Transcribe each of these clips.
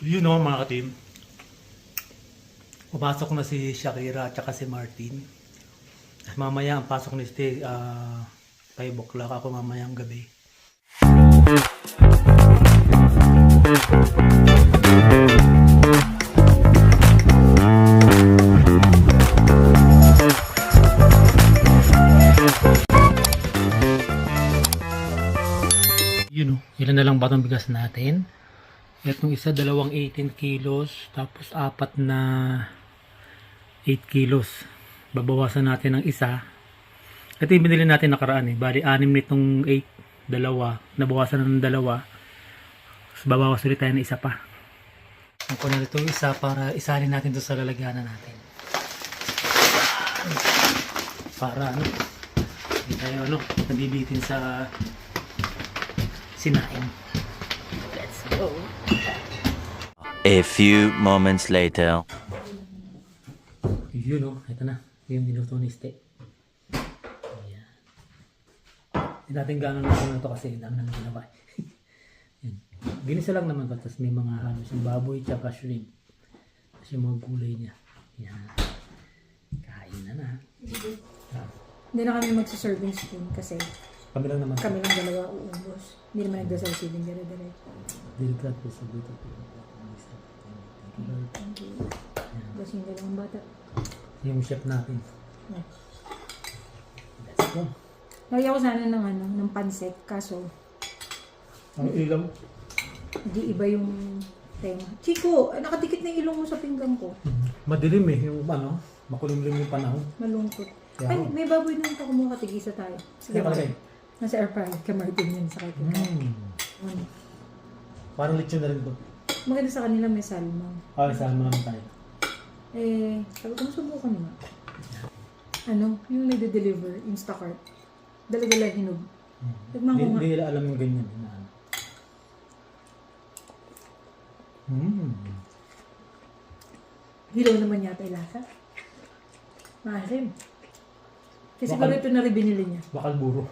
Yun o mga ka-team. Pumasok na si Shakira at saka si Martin. Mamaya ang pasok ni Steve, ah 5 o'clock ako mamayang gabi. Yun o, ilan na lang ba bigas natin? Itong isa, dalawang 18 kilos, tapos apat na 8 kilos. Babawasan natin ng isa. Ito yung binili natin nakaraan eh. Bali, anim nitong 8, dalawa. Nabawasan ng dalawa. Tapos babawas ulit tayo ng isa pa. Ang ko na itong isa para isalin natin doon sa lalagyanan natin. Para ano, hindi tayo ano, nabibitin sa sinain. A few moments later. Yun o, ito na. Yung niluto ni Ste. Ayan. Hindi natin gano'n na ito kasi dami naman ginawa. Ginisa lang naman ba, tapos may mga halos yung baboy tsaka shrimp. Tapos yung mga gulay niya. Yan. Kain na na. Hindi na kami magsa-serving spoon kasi kami lang naman. kami lang dalawa uubos. Hindi naman nagdasal sibing dire-dire. Diligat po sa dito po. Thank you. Tapos yung dalawang bata. Yung chef natin. Yeah. Let's go. Lagyan ko sana ng ano, ng pansit. Kaso, Ang ilaw. hindi iba yung tema. Chico, nakadikit na yung ilong mo sa pinggan ko. Madilim eh. Yung ano, makulimlim yung panahon. Malungkot. Ay, may baboy na pa kumuha tigisa tayo. Sige, palagay. Nasa air fryer. Kay Martin yun sa kay Tita. Mm. Ano. Parang lechon na rin to. Maganda sa kanila may salmon. Saan mo naman tayo? Eh, sabi ko, subukan nga. Ano, yung nagde-deliver, Instacart. Dala-dala hinog. Hindi nga. hindi nila alam yung ganyan. Na, ano. mm. Hilaw naman yata yung lasa. Maasim. Kasi Bakal- ito na rin binili niya. Bakal buro.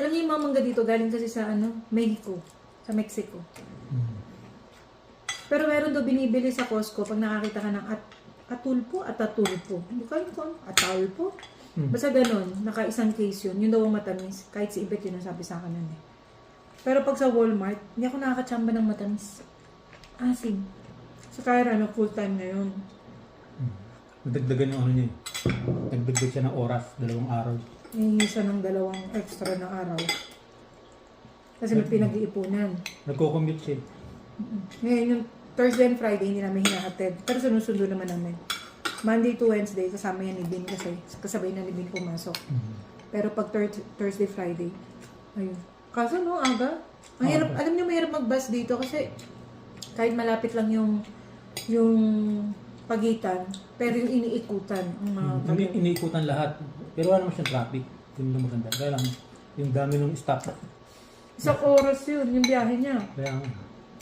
Alam niyo yung mga mangga dito, galing kasi sa ano, Mexico. Sa Mexico. Mm. Pero meron daw binibili sa Costco pag nakakita ka ng at atulpo at atulpo. Hindi ko alam kung ano, atalpo. Hmm. Basta ganun, naka isang case yun. Yun daw ang matamis. Kahit si Ibet yun ang sabi sa akin nun eh. Pero pag sa Walmart, hindi ako nakakachamba ng matamis. Asim. Sa Kyra, ano, full time na yun. Nadagdagan yung ano niya. eh. Nagdagdag siya ng oras, dalawang araw. Hihingi siya ng dalawang extra na araw. Kasi may pinag-iipunan. Nagko-commute siya. Ngayon, yung Thursday and Friday, hindi namin hinahatid. Pero sinusundo naman namin. Monday to Wednesday, kasama yan ni Bin kasi kasabay na ni Bin pumasok. Mm. Pero pag Thur- Thursday, Friday, ayun. Kaso no, aga. Ang hirap, alam niyo mahirap mag-bus dito kasi kahit malapit lang yung yung pagitan, pero yung iniikutan ang mga Mm. Hindi iniikutan lahat. Pero wala naman siyang traffic. Yun lang maganda. Kaya lang, yung dami ng stop. Isang oras yun, yung biyahe niya. Kaya,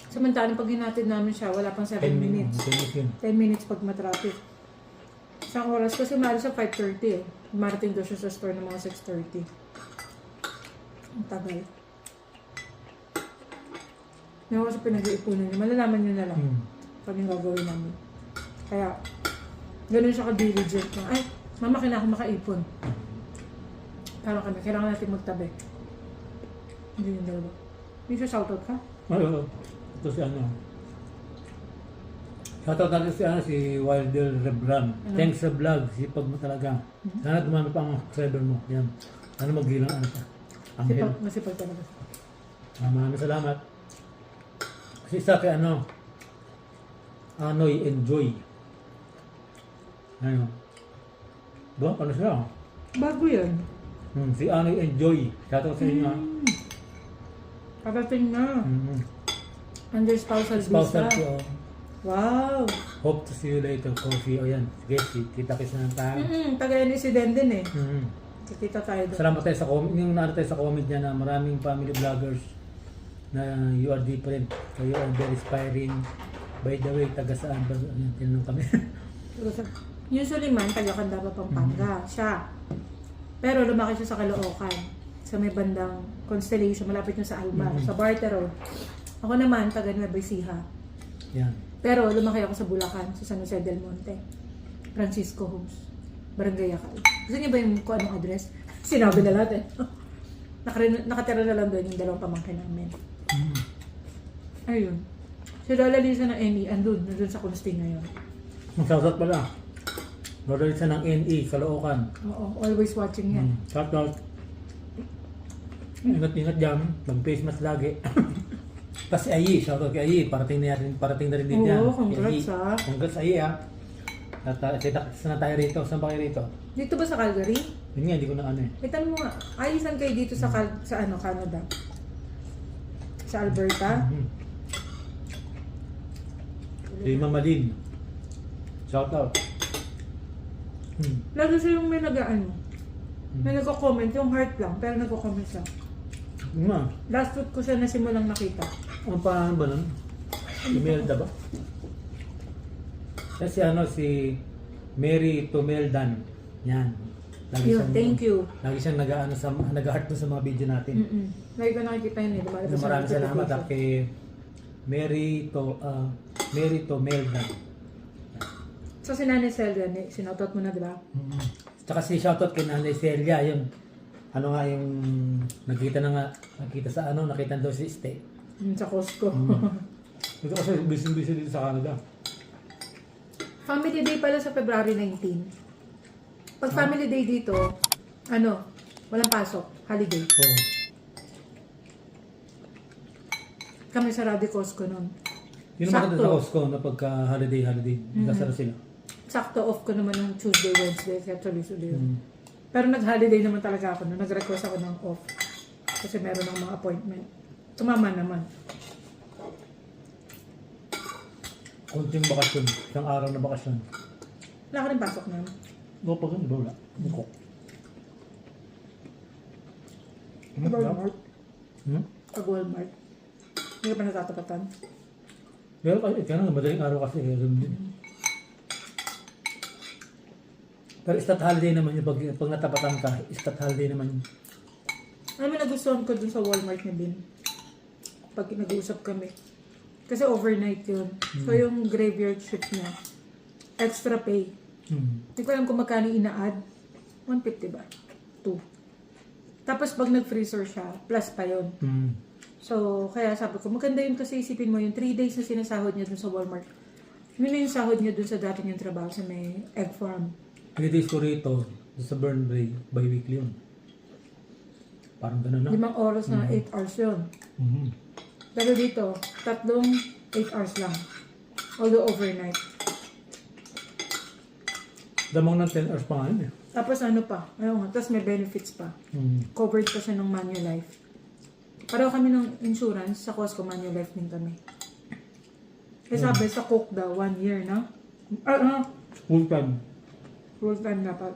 Samantalang pag hinatid namin siya, wala pang 7 10 minutes. minutes. 10 minutes yun. 10 minutes pag matraffic. Isang oras kasi maalis sa 5.30 eh. Marating daw siya sa store ng mga 6.30. Ang tagal. Ngayon kasi pinag-iipunan niya. Malalaman niyo na lang Mm. pag yung gagawin namin. Kaya, ganun siya ka-diligent. na, Ay, mama, kailangan ko makaipon. Parang kami, kailangan natin magtabi. Hindi yung dalawa. May siya shoutout ka? Oo. Ito si ano. Shoutout natin si, ano, si Wilder Rebran. Thanks sa vlog. Sipag mo talaga. Sana dumami pa ang subscriber mo. Yan. Sana magilang ano ka. Ang Sipag, masipag talaga. Ah, maraming salamat. Kasi isa kay ano, Anoy Enjoy. Ano? Ba? Ano siya? Bago yan. Hmm, si Anoy Enjoy. Shoutout sa inyo. ah. Parating na. Hmm. Under spousal Spousal ko. visa. oh. Wow. Hope to see you later. Coffee. O yan. Sige, si- kita kita na tayo. Mm-mm, taga resident din eh. Hmm. Kikita tayo doon. Salamat tayo sa comment. Yung naano tayo sa comment niya na maraming family vloggers na you are different. Kayo are very inspiring. By the way, taga saan ba? Ayan, tinanong kami. Usually man, taga Candaba, Pampanga. Siya. Pero lumaki siya sa Caloocan. Sa may bandang Constellation, malapit na sa Alma. Mhm. Sa Bartero. Ako naman, taga Nueva Ecija. Yan. Pero lumaki ako sa Bulacan, sa San Jose del Monte. Francisco Homes. Barangay Yakal. Gusto niyo ba yung kung anong address? Sinabi na natin. Nakare- nakatira na lang doon yung dalawang pamangkin namin. Mm. Ayun. Si Lola Lisa ng Emmy, andun, nandun sa Kunsting ngayon. Ang pala. Lord siya ng NE, Caloocan. Oo, always watching yan. Mm. Shoutout. Ingat-ingat dyan. Mag-face mask lagi. Tapos si Ayi, shoutout kay Ayi. Parating na rin, parating na rin din Oo, yan. congrats, Ayi. ah. Congrats Ayi ah. At uh, kita na tayo rito. Saan ba kayo rito? Dito ba sa Calgary? Yun nga, hindi ko na ano eh. May tanong mo nga, ayisan kayo dito sa, Cal- sa ano, Canada? Sa Alberta? Mhm. Si Mama Lynn. Shoutout. Hmm. Lalo siya yung may nag-ano, may nagko-comment, yung heart lang, pero nagko-comment siya. Nga. Last week ko siya nasimulang nakita. Ang pangalan ba nun? Imelda ba? Kasi ano si Mary Tumeldan. Yan. Lagi Yun, thank you. Lagi siyang nag-ano sa nag-heart doon sa mga video natin. Mm-mm. Lagi ko nakikita yun eh. sa maraming salamat notification. at kay Mary to ah, Mary Tumeldan. So si Nanay Zelda, ni- sinoutout mo na, di ba? Mm-hmm. Tsaka si shoutout kay Nanay Celia, yun. Ano nga yung nakita na nga, nakita sa ano, nakita daw si Ste. Mm, sa Costco. Ito kasi busy-busy dito sa Canada. family Day pala sa February 19. Pag family day dito, ano, walang pasok, holiday. So, Kami sa Radi Costco nun. yun ang maganda Sakto. sa Costco na pagka holiday-holiday. Nagkasara sila. Sakto off ko naman ng Tuesday, Wednesday, kaya tuloy-tuloy yun. Mm. Pero nag-holiday naman talaga ako nun. Nag-request ako ng off. Kasi meron ng mga appointment. Tumama naman. Kunting bakasyon. Isang araw na bakasyon. Wala ka rin pasok nun. Oo, pag ano ba wala? Buko. Hmm? Pag Walmart. Hmm? Pag Walmart. Hindi ka pa natatapatan. Pero kasi, kaya nga, madaling araw kasi. Kaya ganun din. Pero stat holiday naman yung pag, pag natapatan ka, stat holiday naman yun. Alam mo, nagustuhan ko dun sa Walmart ni Bin. Pag nag-uusap kami. Kasi overnight yun. So yung graveyard shift niya, extra pay. Hmm. Hindi ko alam kung magkano ina-add. 150 ba? 2. Tapos pag nag-freezer siya, plus pa yun. Hmm. So, kaya sabi ko, maganda yun kasi isipin mo yung 3 days na sinasahod niya dun sa Walmart. Yun na yung sahod niya dun sa dati niyang trabaho sa may egg farm. Holidays ko rito, sa Burnbrae, bi-weekly yun. Parang ganun na. Limang oras na 8 hours yun. Mhm. Pero dito, tatlong 8 hours lang. Although overnight. Damang ng 10 hours pa nga yun eh. Tapos ano pa, ayun nga, tapos may benefits pa. Hmm. Covered pa siya ng Manulife. Pareho kami ng insurance, sa Costco Manulife din kami. Kasi sabi sa Coke daw, one year na. Ah, ah, Full time. Full time dapat.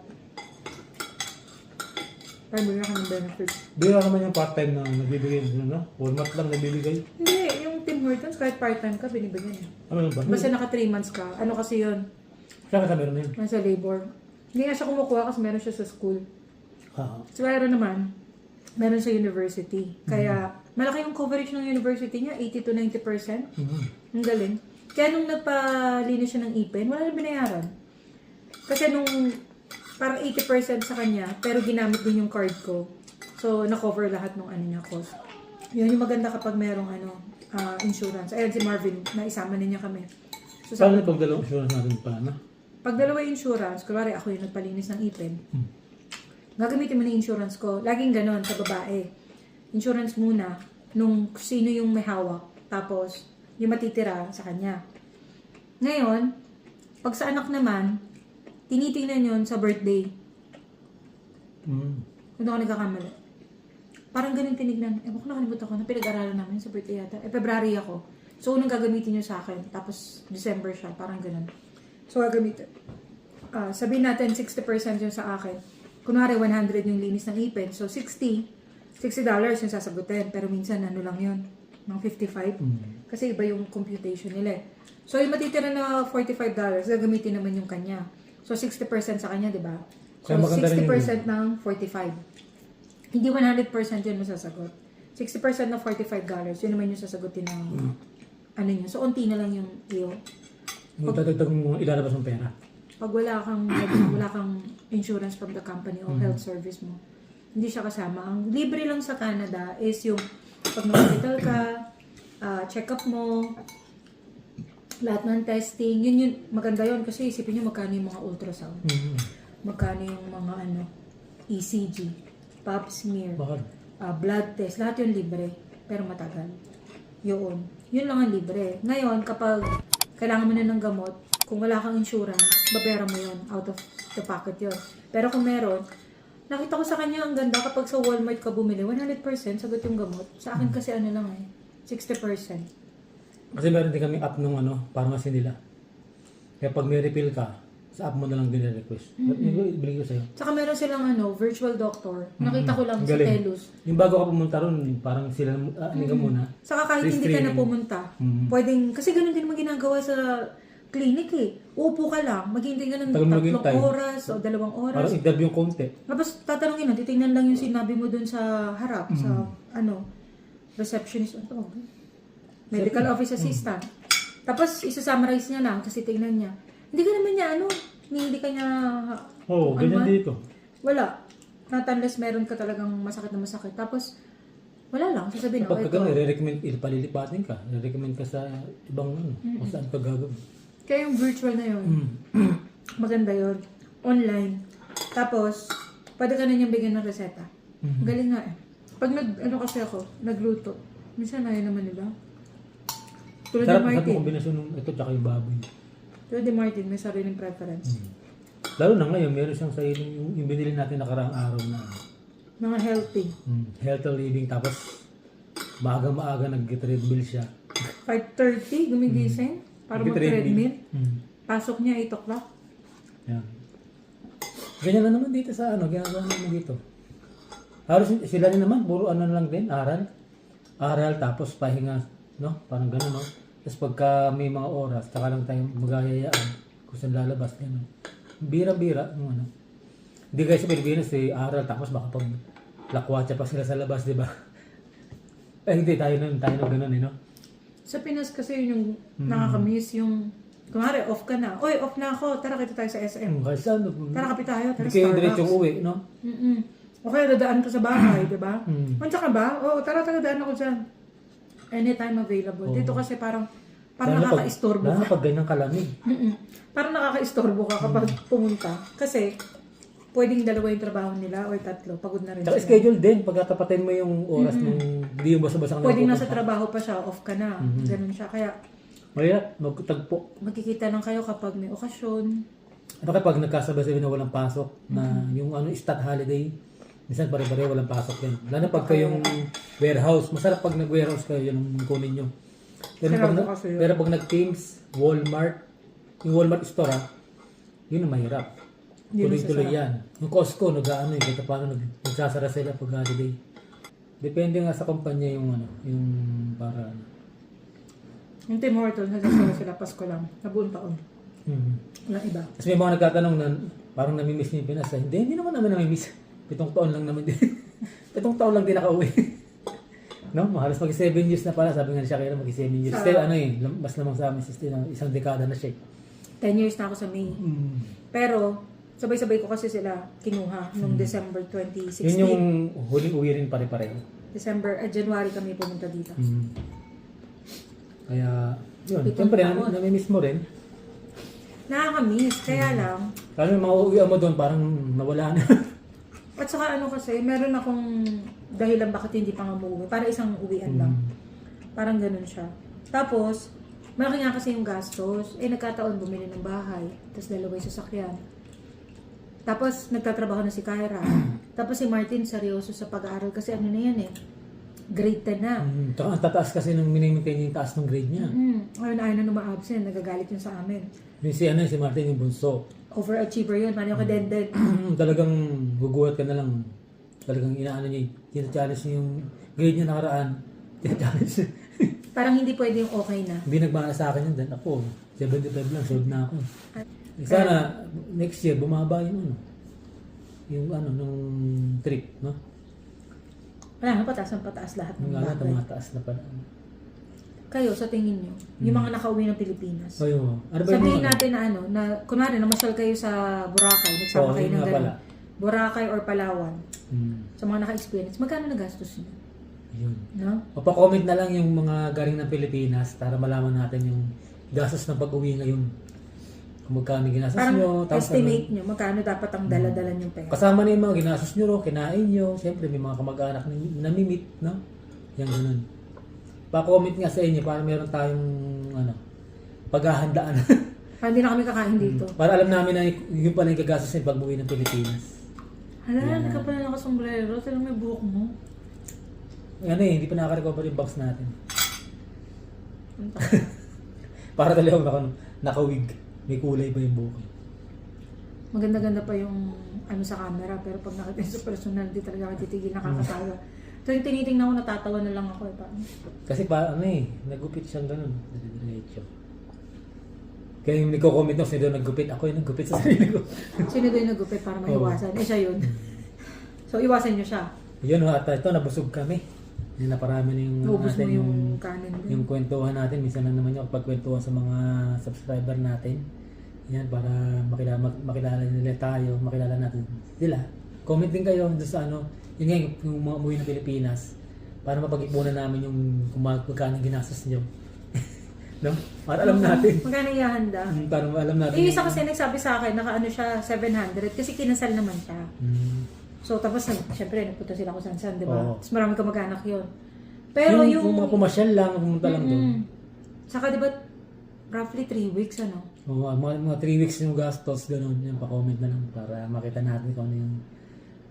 Kaya bigyan ka ng benefits. Bira naman yung part-time na nagbibigay. Ano, no? Walmart lang nagbibigay. Hindi, yung Tim Hortons, kahit part-time ka, binibigyan eh. Ano ba? Basta naka 3 months ka. Ano kasi yun? Saan ka meron na yun? Nasa labor. Hindi nga siya kumukuha kasi meron siya sa school. Ah, Si Kyra naman, meron sa university. Kaya, malaki yung coverage ng university niya, 80 to 90%. mhm. Ang galing. Kaya nung nagpalinis siya ng ipin, wala na binayaran. Kasi nung parang 80% sa kanya, pero ginamit din yung card ko. So, na-cover lahat ng ano niya cost. Yun yung maganda kapag merong ano, ah, insurance. Ayun si Marvin, naisama niya kami. So, Paano sabi, yung pagdalawang insurance natin pa na? pag dalawa yung insurance, kunwari ako yung nagpalinis ng ipin, Hmm. gagamitin mo na yung insurance ko. Laging ganon sa babae. Insurance muna nung sino yung may hawak. Tapos, yung matitira sa kanya. Ngayon, pag sa anak naman, tinitingnan yon sa birthday. Mm. Kung ako nagkakamali. Parang ganun tinignan. Ewan ko nakalimutan ko na pinag-aralan namin sa birthday yata. Eh, February ako. So, unang gagamitin nyo sa akin. Tapos, December siya. Parang ganun. So, gagamitin. Ah, sabihin natin, 60% yung sa akin. Kunwari, 100 yung linis ng ipin. So, 60. 60 dollars yung sasagutin. Pero minsan, ano lang yun? Mga 55. Mm. Kasi iba yung computation nila eh. So, yung matitira na 45 dollars, gagamitin naman yung kanya. So, 60% sa kanya, di ba? So, Kaya maganda rin 60% ng 45. Hindi 100% yun masasagot. 60% na $45. Yun naman yung sasagutin ng ano nyo. So, unti na lang yung iyo. Yung dadagdag mo ilalabas ng pera. Pag wala kang, wala kang insurance from the company o health service mo, hindi siya kasama. Ang libre lang sa Canada is yung pag hospital ka, ah, check-up mo, lahat ng testing, yun yun, maganda yun kasi isipin nyo magkano yung mga ultrasound, Mm. magkano yung mga ano, ECG, pap smear, Bakit? ah, blood test, lahat yun libre, pero matagal. Yun. Yun lang ang libre. Ngayon, kapag kailangan mo na ng gamot, kung wala kang insurance, babera mo yun, out of the pocket yun. Pero kung meron, nakita ko sa kanya ang ganda kapag sa Walmart ka bumili, 100% sagot yung gamot. Sa akin kasi ano lang eh, 60%. Kasi meron din kami app nung ano, parang kasi nila. Kaya pag may refill ka, sa app mo na lang din request Mm-hmm. Ibigay ko sa'yo. Saka meron silang ano, virtual doctor. Nakita ko lang Ang sa galing. Telus. Yung bago ka pumunta ron, parang sila, ah, ano ka muna. Saka kahit hindi ka na streaming. pumunta, Mhm. pwedeng, kasi ganun din naman ginagawa sa clinic eh. Uupo ka lang, maghihintay ka ng Tagal mo tatlong maghintay. oras o dalawang oras. Parang interview yung konti. Tapos tatanungin lang, titingnan lang yung sinabi mo dun sa harap, sa Mm. ano, receptionist, ano tawag? Medical office assistant. Tapos isa-summarize niya lang, kasi tingnan niya. Hindi ka naman niya, ano, hindi ka niya, Oo, oh, Ano ganyan dito. wala. Not unless meron ka talagang masakit na masakit. Tapos, wala lang, sasabihin, Kapag oh, ka ito. gano'n, i-recommend, ipalilipatin ka. I-recommend ka sa ibang ano, kung saan ka gagawin. Kaya yung virtual na yun, Mm. maganda yun. Online. Tapos, pwede ka na niyang bigyan ng reseta. Mhm. Galing nga eh. Pag nag, ano kasi ako, nagluto, minsan ayaw naman nila. Tulad Sarap, ni yung Martin. kombinasyon ng ito tsaka yung baboy. Tulad ni Martin, may sariling preference. Lalo na ngayon, meron siyang sa yung, yung binili natin nakaraang araw na Mga healthy. mm, healthy living. Tapos, maaga-maaga nag-treadmill siya. 5.30, gumigising. Para mag-treadmill. Mm. Pasok niya 8 o'clock. Yan. Ganyan na naman dito sa ano, ginagawa naman dito. Halos sila rin naman, puro ano lang din, aral. Aral, tapos pahinga, no? Parang gano'n, no? Tapos pagka may mga oras, saka lang tayo magayayaan kung saan lalabas, gano'n. Bira-bira, yung ano. Hindi guys sa Pilipinas, eh, aral, tapos baka pag lakwatsa pa sila sa labas, di ba? Eh, hindi, tayo nun, tayo nun gano'n, eh, no? Sa Pinas kasi yun yung nakakamiss, yung, kumari, off ka na. Oy, off na ako. Tara, kita tayo sa SM. Hmm, Kasi ano, Tara, kapit tayo. Tara, hindi Starbucks. diretsong uwi, no? Mm-mm. O kaya dadaan ka sa bahay, di ba? Mm. Ka ba? Oo, tara, tara, daan ako dyan. Anytime available. Dito kasi parang, parang Lalo pag- nakaka-istorbo Lalo ka. pag ganyan kalamig. Mm-mm. Parang nakaka-istorbo ka kapag pumunta. Kasi, pwedeng dalawa yung trabaho nila or tatlo. Pagod na rin Tsaka sila. schedule din, pagkatapatin mo yung oras nung hindi yung basta-basta ka Pwedeng nasa trabaho pa siya, off ka na. Ganun siya. Kaya, Mahirap, magtagpo. magkikita lang kayo kapag may okasyon. Ano kapag nagkasabay-sabay na walang pasok, na yung ano, stat holiday, minsan pare-pare walang pasok yan. Lalo na pag kayong warehouse, masarap pag nag-warehouse kayo, yun ang kunin nyo. Pero pag, Sarado na- kasi yun. pero pag nag-Teams, Walmart, yung Walmart store ha, yun ang mahirap. Yun Tuloy-tuloy sasarap. yan. Yung Costco, nag-ano yung kahit paano, nag- nagsasara sila pag holiday. Depende nga sa kumpanya yung ano, yung para ano. Yung Tim Hortons, nasasara sila Pasko lang. Sa buong taon. Mhm. Walang iba. Kasi may mga nagtatanong na parang namimiss niyo yung Pinas. eh. Hindi, hindi naman namin namimiss. Pitong taon lang naman din. Pitong taon lang din nakauwi. no? Halos mag 7 years na pala. Sabi nga ni Shakira mag 7 years. Still, ano eh, mas lamang sa amin. Still, ano, isang dekada na siya. eh. 10 years na ako sa May. Pero, sabay-sabay ko kasi sila kinuha nung December 2016. Hmm. Yun yung huling uwi rin pare-pareho. December, ah, January kami pumunta dito. Mm. Kaya, yun. Siyempre, namimiss mo rin. Nakakamiss, kaya lang. Lalo yung mga uwi mo doon, parang nawala na. At saka ano kasi, meron akong dahilan bakit hindi pa nga umuwi. Para isang uwian lang. Hmm. Parang ganun siya. Tapos, malaki nga kasi yung gastos. Eh, nagkataon bumili ng bahay. Tapos dalawa yung sasakyan. Tapos, nagtatrabaho na si Kyra. Tapos si Martin, seryoso sa pag-aaral. Kasi ano na yan eh. Grade 10 na. Mm. Ang tataas kasi nung minimaintain yung taas ng grade niya. Mm. Ngayon ayaw na numa-absent. Nagagalit yun sa amin. Yung si, ano, si Martin yung bunso. Overachiever yun. Mano ka den den. talagang guguhat ka na lang. Talagang inaano niya, tina-challenge niya yung grade niya nakaraan. Tina-challenge niya. Parang hindi pwede yung okay na. Hindi nagmana sa akin yun. Then ako, 75 lang, sold na ako. Eh, Sana, next year, bumaba yung ano. Yung ano, nung trip, no? Nga, pataas ang pataas lahat ng bagay. tumataas na pala. Kayo, sa tingin nyo, yung mga nakauwi ng Pilipinas, So, yun. Ano ba yung sabihin mga- natin na ano, na kunwari, namasyal kayo sa Boracay, nagsama Oo, kayo yun ng nga ganun. Boracay or Palawan, Hmm, sa mga naka-experience, magkano nagastos nyo? yun. No? O pa-comment na lang yung mga galing ng Pilipinas para malaman natin yung gastos ng pag-uwi ngayon. Kung magkano yung ginastos Parang nyo. tapos estimate nyo, magkano dapat ang dala-dala yung pera. kasama na yung mga ginastos nyo, ro, kinain nyo. Siyempre, may mga kamag-anak na namimit, no? Yan ganun. Pa-comment nga sa inyo para meron tayong ano, paghahandaan. Para hindi na kami kakain dito. para alam namin na y- yun pala yung gagastos ng pag-uwi ng Pilipinas. Hala, hindi ka pala nakasombrero. Talagang may buhok mo. Ano eh, hindi pa nakaka-recover yung box natin. Ang Para talaga naka, naka-wig. May kulay ba yung buhok? eh? Maganda-ganda pa yung ano sa camera, pero pag nakita yung sa personal, di talaga ako titigil, nakakatawa. Yung tinitingnan ko, natatawa na lang ako. Eh, parang, Kasi pa, ano eh, nagupit siyang ganun. Diretso. Kaya yung nagko-comment no, sino daw naggupit. Ako yung naggupit sa sarili ko. sino doon yung nagupit para maiwasan? Eh, siya yun. so, iwasan nyo siya. Yun, at ito, nabusog kami. Yung naparami na yung, Naubos mo natin, yung kanin din. yung kwentuhan natin. Minsan lang naman yung pagkwentuhan sa mga subscriber natin. Yan, para makilala, makilala nila tayo, makilala natin sila. Comment din kayo doon sa ano, yun nga, yung- mga umuwi ng Pilipinas. Para mapag-ipunan namin yung kung mag- magkano yung ginastos nyo. no? Para alam natin. Magkano ihanda? Mm, Para alam natin. Yung isa kasi nagsabi sa akin, naka ano siya, 700, kasi kinasal naman siya. Mm. So, tapos, nag- syempre, nagpunta sila kung saan-saan, di ba? Oo. Tapos marami ka mag-anak yun. Pero yung... yung, mga pumasyal lang, pumunta lang doon. Mm. Saka, di ba, roughly 3 weeks, ano? Oo, mga, mga 3 weeks yung gastos, ganun. Yan, pa-comment na lang para makita natin kung ano yung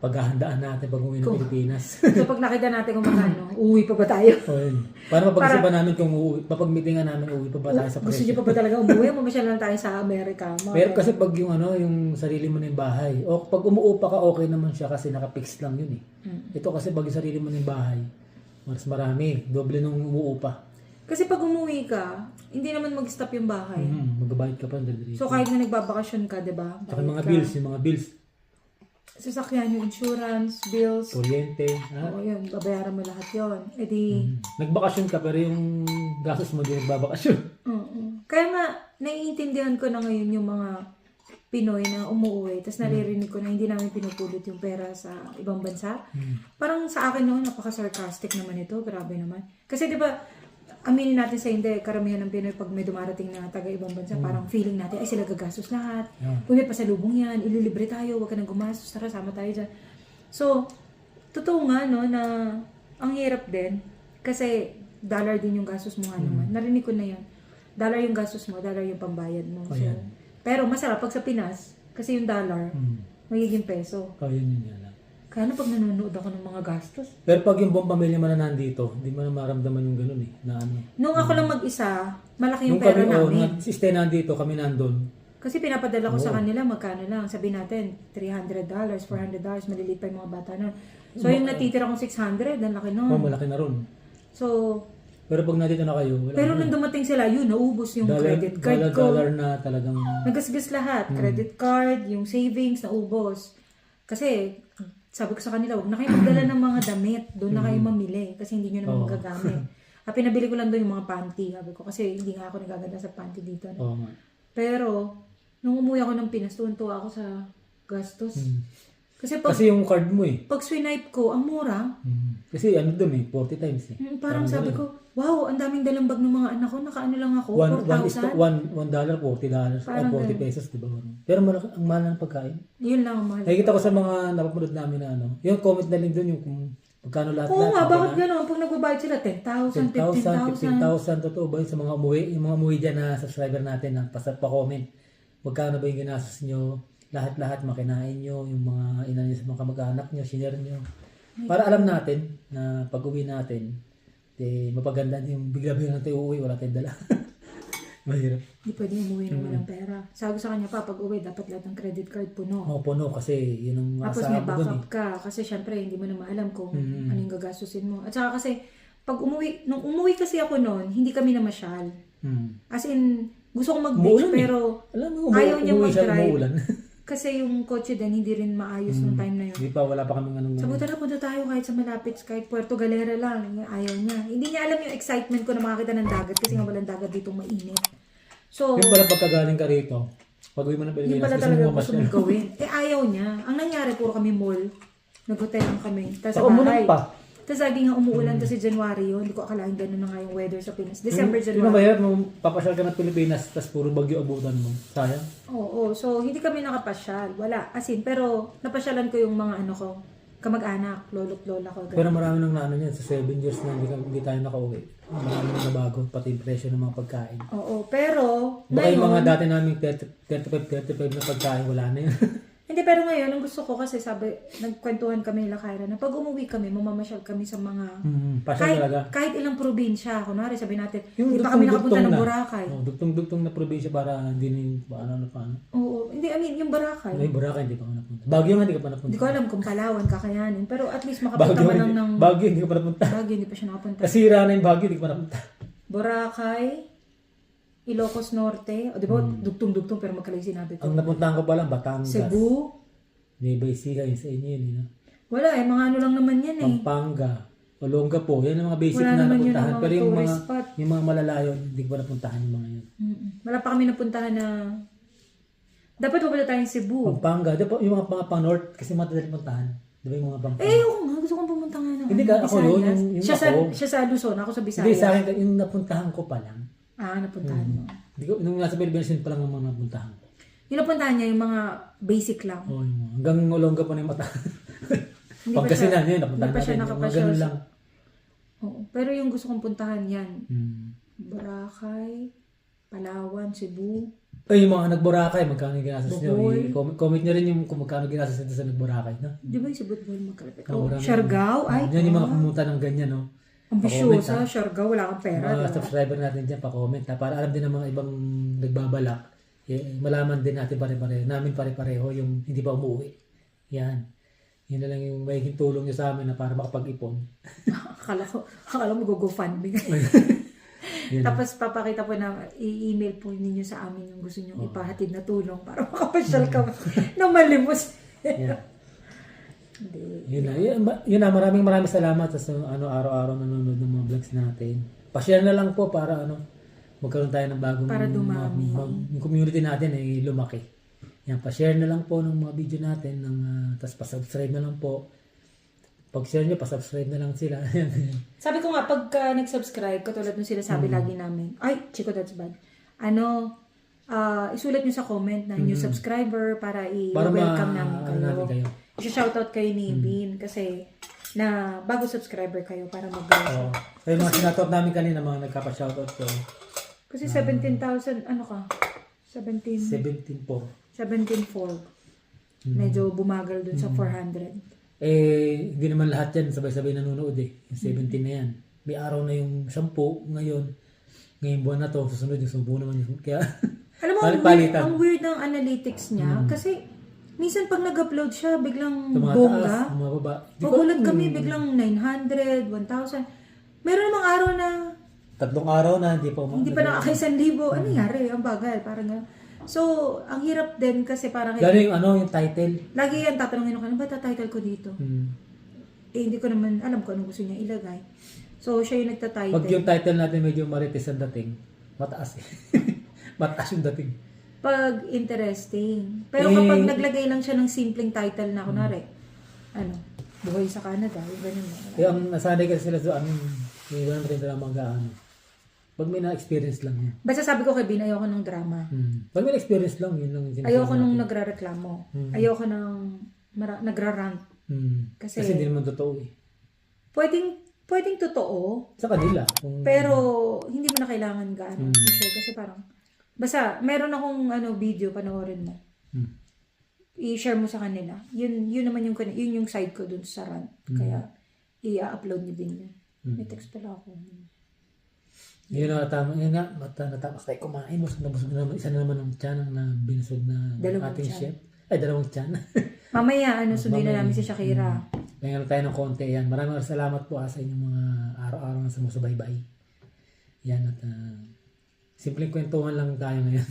paghahandaan natin pag uwi ng Kung- Pilipinas. So, pag nakita natin kung magkano, uwi pa ba tayo? o yun. Para mapag-isipan namin kung uuwi, mapag-meetingan namin uuwi pa ba tayo sa Gusto presyo. niyo pa ba talaga umuwi? Mamasyal lang tayo sa Amerika. Mga Pero kasi pag yung ano, yung sarili mo na yung bahay, o pag umuupa ka, okay naman siya kasi naka-fix lang yun eh. Mm. Ito kasi pag yung sarili mo na yung bahay, mas marami, doble nung umuupa. Kasi pag umuwi ka, hindi naman mag-stop yung bahay. Mm, magbabayad ka pa ng delivery. So, kahit na nagbabakasyon ka, di ba? Tsaka yung mga bills, yung mga bills, Sasakyan, yung insurance, bills. kuryente, ha? Oo, yun. Babayaran mo lahat yun. E di, Nagbakasyon ka pero yung gastos mo di nagbabakasyon. Oo. Kaya nga, naiintindihan ko na ngayon yung mga Pinoy na umuwi, tapos naririnig ko na hindi namin pinupulot yung pera sa ibang bansa. Parang sa akin noon, napaka-sarcastic naman ito. Grabe naman. Kasi di ba, aminin natin sa hindi, karamihan ng Pinoy pag may dumarating na taga ibang bansa, parang feeling natin, ay sila gagastos lahat. Yeah. Kung may pasalubong yan, ililibre tayo, huwag ka nang gumastos, tara, sama tayo dyan. So, totoo nga, no, na ang hirap din, kasi dollar din yung gastos mo nga naman. Narinig ko na yan. Dollar yung gastos mo, dollar yung pambayad mo. Oh, So, yan. pero masarap pag sa Pinas, kasi yung dollar, Hmm. magiging peso. Oh, yun yun yan. Kaya na pag nanonood ako ng mga gastos. Pero pag yung buong pamilya mo na nandito, hindi mo na maramdaman yung ganun eh. Na ano. Nung ako lang mag-isa, malaki yung Nung pera kami, oh, namin. na, si stay nandito, kami nandun. Kasi pinapadala ko Oo. sa kanila, magkano lang. Sabi natin, $300, $400, maliliit pa yung mga bata nun. So, yung natitira kong 600, ang laki Oh, nun. malaki na ron. So, Pero pag nandito na kayo, wala pero na. nung dumating sila, yun, naubos yung dollar, credit card dollar, ko. dollar na talagang... Nagasgas lahat. Hmm. Credit card, yung savings, naubos. Kasi, sabi ko sa kanila, huwag na kayo magdala ng mga damit. Doon na kayo mamili. Kasi hindi nyo naman. Oo. magagamit. Ah, pinabili ko lang doon yung mga panty. Sabi ko, kasi hindi nga ako nagaganda sa panty dito. No? Oo nga. Pero, nung umuwi ako ng Pinas, tuwan-tuwa ako sa gastos. Hmm. Kasi pag, Kasi yung card mo eh. pag swipe ko, ang mura. Hmm. Kasi ano dun eh, 40 times eh. Mm, Parang sabi ko, wow, ang daming dalang bag ng mga anak ko. Nakaano lang ako, One, one, is to, 4,000. one, one dollar, 40 dollars, Parang or 40 ganun. pesos, di ba? Pero malaki, ang mahal ng pagkain. Yun lang ang mahal. Nakikita ko sa mga napapanood namin na ano, yung comment na rin doon yung kung magkano lahat Oo nga, bakit gano'n? Pag nagbabayad sila, 10,000, 15,000. 10,000, 15,000, totoo ba yun sa mga umuwi, yung mga umuwi dyan na subscriber natin na pasat pa comment. Magkano ba yung ginastos nyo? Lahat-lahat makinain nyo, yung mga ina nyo sa mga kamag-anak nyo, sinare nyo. Para alam natin na pag uwi natin, eh, mapaganda yung bigla-bigla natin uuwi, wala tayong dala. Mahirap. Hindi pwede umuwi ng walang pera. Sabi ko sa kanya pa, pag uwi, dapat lahat ng credit card puno. Oo, puno kasi yun ang Tapos may dun eh. backup ka. Kasi syempre, hindi mo na maalam kung Mm. ano yung gagastusin mo. At saka kasi, pag umuwi, nung umuwi kasi ako noon, hindi kami namasyal. Hmm. As in, gusto kong mag-beach, Umuulan eh. pero Alam mo, umu- Ayaw niya umuwi siya, mag-drive. umuulan. kasi yung kotse din hindi rin maayos nung time na yun. Hindi pa, wala pa kaming anong... Sabi ko, tara, punta tayo kahit sa malapit, kahit Puerto Galera lang. Ayaw niya. Hindi niya alam yung excitement ko na makakita ng dagat kasi nga walang dagat dito mainit. So, Yung pala pagkagaling ka rito, pag uwi mo ng yun Pilipinas, pala gusto talaga mo gusto mamasyal. mong gawin. Eh, ayaw niya. Ang nangyari, puro kami mall. Nag-hotel lang kami. Tapos sa umulan bahay. pa. Tapos lagi nga umuulan kasi January yun. Hindi ko akalain ganun na nga yung weather sa Pinas. December, Yung January. mahirap nung papasyal ka ng Pilipinas, tapos puro bagyo abutan mo. Sayang. Oo, so hindi kami nakapasyal. Wala. As in, pero napasyalan ko yung mga ano ko, kamag-anak, lolo't lola ko. ganun. Pero marami nang naano niyan, sa 7 years na hindi, ka- hindi tayo nakauwi. Marami nang nabago, pati yung presyo ng mga pagkain. Oo, pero Baka yung mga dati naming 35-35 na pagkain, wala na yun. hindi pero ngayon, ang gusto ko kasi sabi, nagkwentuhan kami nila Kyra na pag umuwi kami, mamamasyal kami sa mga hmm, pasyal kahit, talaga. kahit ilang probinsya. Kunwari, sabi natin, Yung hindi pa kami nakapunta dugtong-dugtong ng. Boracay. Oh, dugtong-dugtong na probinsya para hindi na yung paano na paano. Oo, hindi, I mean, yung Boracay. May Boracay, hindi pa ka napunta. Baguio nga, hindi ka pa napunta. Hindi ko alam kung Palawan, kakayanin. Pero at least makapunta Baguio, man lang hindi, ng Baguio, hindi ka pa napunta. Baguio, hindi pa siya nakapunta. Nasira na yung Baguio, hindi ka pa napunta. Boracay, Ilocos Norte, o di ba, dugtong-dugtong pero magkalayo sinabi ko. Ang napuntahan ko pa lang, Batangas. Cebu, Nueva Ecija, yun sa inyo yun. yun, wala eh, mga ano lang naman yan eh. Pampanga, Olongapo, yan ang mga basic Wala na naman yun napuntahan. ang mga Pero yung mga, spot. yung mga malalayo, hindi ko napuntahan yung mga yun. Mm-mm. Wala pa kami napuntahan na... Dapat pupunta tayong Cebu. Pampanga, ba yung mga, mga pang north, kasi matadali puntahan. Di ba yung mga Pampanga? Eh, oo nga, gusto kong pumunta nga ng Hindi ka, ano, ako yun, yung- yung siya, sa, ako. siya sa Luzon, ako sa Visayas. Hindi, sa akin, yung napuntahan ko pa lang. Ah, napuntahan mo. Hindi ko, nung nasa Pilipinas, yun pa lang ang mga napuntahan ko. Yung napuntahan niya, yung mga basic lang. Oh, yung mga, hanggang Olongapo na yung mata. Hindi pa Pagkasinan yun, napuntahan hindi pa siya natin. Yung mga ganun lang. Oo. Pero yung gusto kong puntahan yan, Hmm. Boracay, Palawan, Cebu. Ay, yung mga nagboracay, magkano yung ginastos nyo? Bohol. I-comment, comment nyo rin yung kung magkano ginastos nyo sa nagboracay, no? Di ba yung Cebu Bohol magkalapit? Oo, Oh, marami. Siargao? Ay, Yan yung mga ah, pumunta ng ganyan, no? Ambisyosa. Siargao, wala kang pera. mga diba? subscriber natin dyan, pa-comment ha, para alam din ng mga ibang nagbabalak, eh, malaman din natin pare-pareho, namin pare-pareho yung hindi pa umuwi. Yan. Yun na lang yung magiging tulong nyo sa amin na para makapag-ipon. akala ko, akala mo go-GoFundMe. Yun. Tapos papakita po na i-email po ninyo sa amin yung gusto nyo ipahatid na tulong para makapasyal ka na malimos. Yan. Hindi. Yun na. Yun, yun na. Maraming maraming salamat sa ano, araw-araw nanonood ng mga vlogs natin. Pa-share na lang po para ano, magkaroon tayo ng bagong Para dumami. mag- mag- yung community natin ay lumaki. Yan, pa-share na lang po ng mga video natin ng uh, tapos pa-subscribe na lang po. Pag-share nyo, pa-subscribe na lang sila. Sabi ko nga, pagka nag-subscribe, katulad nung sinasabi Mm. lagi namin, ay, Chico, that's bad. Ano, ah, isulat nyo sa comment na new subscriber para Mm. I-welcome namin ano kayo. natin kayo. Mm. I-shoutout kayo ni Bean kasi na bago subscriber kayo para mag Oo. So, yung mga sinatot namin kanina, mga nagkapa-shoutout ko, Kasi 17,000, ano ka? 17, 17 po. 17.4. Mm. Medyo bumagal dun sa 400. Eh, hindi naman lahat yan sabay-sabay nanonood eh. Yung 17 na yan. May araw na yung 10 ngayon. Ngayong buwan na to, susunod yung 10 naman yung... Kaya, Alam mo, ang weird, Palit-palitan. ang weird ng analytics niya kasi minsan pag nag-upload siya, biglang tumataas, bongga. tumababa. Di ko Magulat kami, biglang 900, 1,000. Meron namang araw na Tatlong araw na, hindi pa hindi pa nakaka 1,000. Ano nangyari? Ang bagal. Parang ganun. So, ang hirap din kasi parang Gano yung ano, yung title. lagi yan tatanungin ako, ano ba title ko dito? Hmm. Eh, hindi ko naman alam kung anong gusto niya ilagay. So, siya yung nagta-title. Pag yung title natin medyo marites ang dating, mataas eh. mataas yung dating. Pag interesting. Pero Eh, kapag naglagay lang siya ng simpleng title na, kunwari, ano, buhay sa Canada, yung ganun mo. Kaya ang nasanay kasi sila sa ano, hindi ko naman rin mag-ano. Pag may na-experience lang yan. Basta sabi ko kay Bin, ayoko ng drama. Hmm. Pag may na-experience lang, yun lang yung sinasabi Ayoko nung natin. nagre-reklamo. Hmm. Ayoko nang mara- nagra-rant. Hmm. Kasi- Kasi, hindi naman totoo eh. Pwedeng, pwedeng totoo, Sa kanila. Kung, pero hindi mo na kailangan gaano Hmm. i-share kasi parang, basta, meron akong ano, video, panoorin mo. Hmm. I-share mo sa kanila. Yun, yun naman yung, yun yung side ko dun sa rant. Kaya, i-upload ni Bin yun. May text pala ako. Yun na tama. Yun nga, mata, natapos tayo kumain. Busog na busog na naman. Isa na naman ng tiyan na binusog na Dalawang ating tiyan. chef. Ay, dalawang tiyan. Mamaya, ano, sundin na namin si Shakira. Kaya tayo ng konti. Yan. Maraming maraming salamat po ah, sa inyong mga araw-araw na sumusubaybay. Yan at uh, simpleng kwentuhan lang tayo ngayon.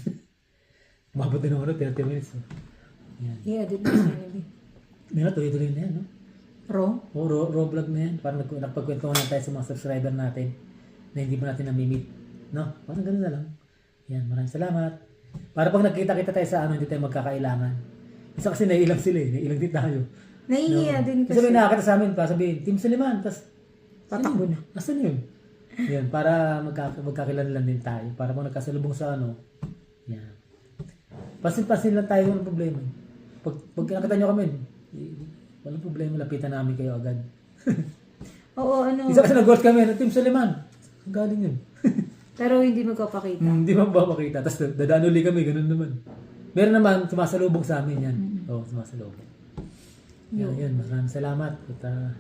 Umabot din ako na 30 minutes. oh. Yan. Na sa Jollibee. Yun na, tuloy-tuloy na yan, no? Raw? O, raw, raw vlog na yan. Parang nag nagpagkwentuhan lang tayo sa mga subscriber natin na hindi mo natin namimit. No? Parang ganun na lang. Yan, maraming salamat. Para pag nagkita-kita tayo sa ano, hindi tayo magkakailangan. Isa kasi naiilang sila eh. Naiilang din tayo. Nahihiya din Kasi may nakakita sa amin pa, sabihin, Team Saliman, tapos Patakbo na. Nasaan yun? Yan, para magka, magkakilanlan din tayo. Para pag nagkasalubong sa ano, yan. Pasin-pasin lang tayo ng problema. Pag, pag nakita nyo kami, eh, walang problema, lapitan namin kayo agad. Oo, ano. Isa kasi nag-golf kami, ng Team Saliman. Ang galing yun. Pero hindi magpapakita. Hmm, Hindi mo ba makita? Tapos dadaan uli kami, ganun naman. Meron naman, sumasalubong sa amin yan. Oo, sumasalubong. Yan, yun. Maraming salamat. At uh,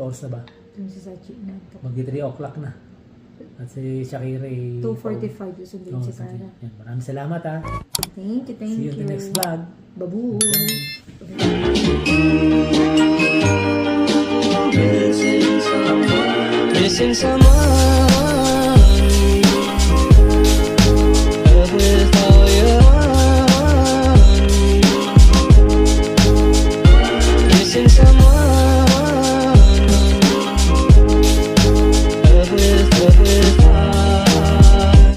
oras na ba? Dun sa Sachi na. Magdi 3 o'clock na. At si Shakira eh, 2.45 yung sundin Oo, si. Cara. Yan, maraming salamat ha. Thank you, thank See you in you. the next vlog. Babu. Missing someone Love